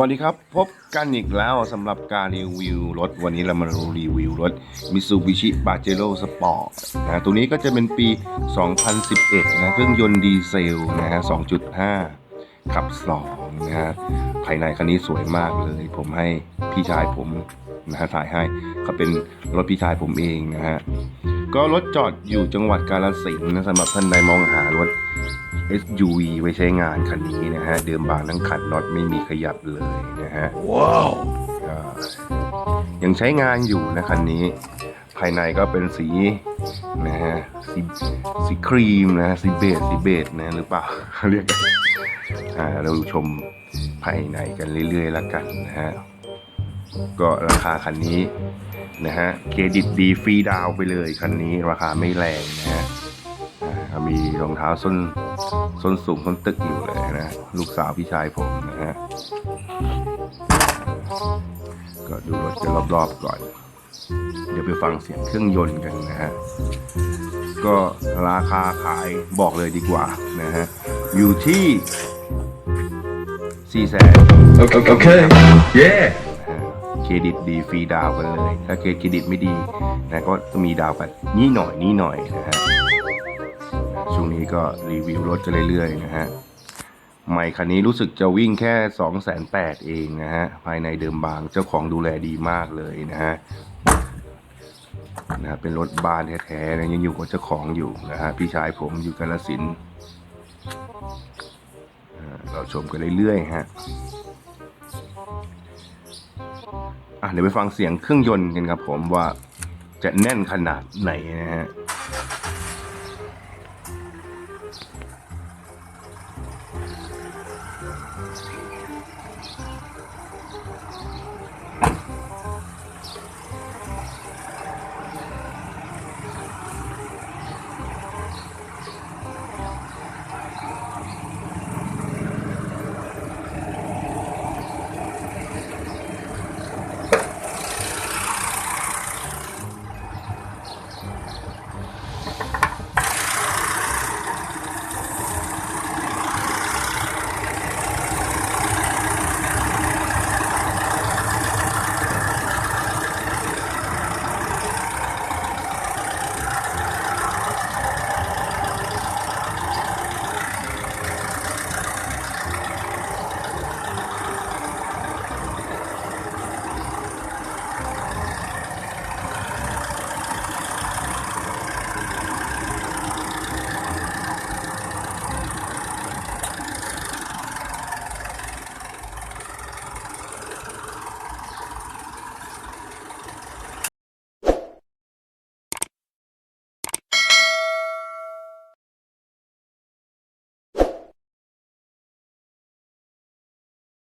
วัสดีครับ พบกันอีกแล้วสำหรับการรีวิวรถ วันนี้เรามารีวิวรถ Mitsubishi Pajero Sport นะตัวนี้ก็จะเป็นปี 2011 นะเครื่องยนต์ดีเซลนะฮะ 2.5 ขับ 2 นะฮะ ภายในคันนี้สวยมากเลย ผมให้พี่ชายผมนะฮะถ่ายให้เขาเป็นรถพี่ชายผมเองนะฮะ ก็รถจอดอยู่จังหวัดกาฬสินธุ์นะสำหรับท่านใดมองหารถ SUV ไว้ใช้งานคันนี้นะฮะ เดิมบางทั้งคันน็อตไม่มีขยับเลยนะฮะ ว้าวก็ยังใช้งานอยู่นะคันนี้ ภายในก็เป็นสีนะฮะสีสีครีมนะสีเบจสีเบจนะหรือเปล่าเรียกกันอ่าเราชมภายในกันเรื่อยๆแล้วกันนะฮะก็ราคาคันนี้นะฮะเครดิตดีฟรีดาวน์ไปเลยคันนี้ราคาไม่แรงนะฮะอ่ามีรองเท้าส้น ส้นสูงส้นตึกอยู่เลยนะ ลูกสาวพี่ชายผมนะฮะก็ดูรถกันรอบๆก่อน เดี๋ยวไปฟังเสียงเครื่องยนต์กันนะฮะ ก็ราคาขายบอกเลยดีกว่านะฮะ อยู่ที่4 0 0 0 0โอเคโอเคเย้เครดิตดีฟรีดาวน์กันเลย ถ้าเครดิตไม่ดีนะก็จะมีดาวกันนี่หน่อยนี่หน่อยนะฮะ ช่วงนี้ก็รีวิวรถกันเรื่อยๆนะฮะใหม่คันนี้รู้สึกจะวิ่งแค่2องแสนแปดเองนะฮะ ภายในเดิมบางเจ้าของดูแลดีมากเลยนะฮะนะเป็นรถบ้านแท้ๆนะยังอยู่กับเจ้าของอยู่นะฮะ พี่ชายผมอยู่กาลสินธุ์อ่าเราชมกันเรื่อยๆฮะอะเดี๋ยวไปฟังเสียงเครื่องยนต์กันครับผมว่าจะแน่นขนาดไหนนะฮะ โ